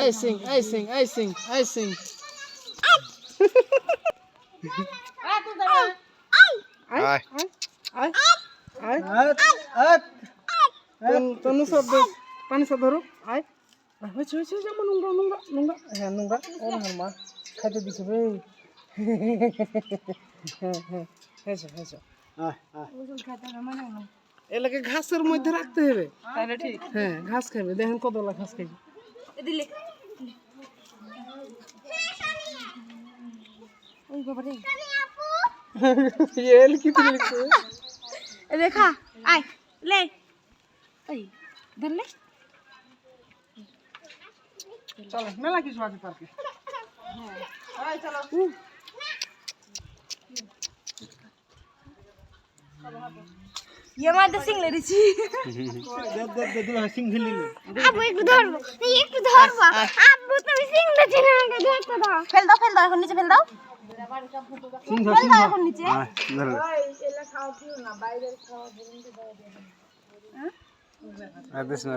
এই সিং এই সিং আয় আয়। আয় আয় তন- পানি সব ধরো। আয় নোংরা নোংরা নোংরা। হ্যাঁ নোংরা। ও মা খাইতে দিছে রে হ্যাঁ হ্যাঁ এলাকে ঘাসের মধ্যে রাখতে হবে। হ্যাঁ ঘাস খাবে দেখেন কতলা ঘাস খাবে এল কি তুমি লিখছো দেখা আয় লে ওই ধরলে চলো মেলা কিছু আছে পার্কে ইয়ে মাঝে সিংলে দিছি আবু একটু ধরবো একটু ধরবো আবু তুমি সিংলে চিনা আগে ধরতে দাও ফেল দাও ফেল দাও এখন নিচে ফেল দাও ফেল দাও এখন নিচে আয়, ধরো। না দিস না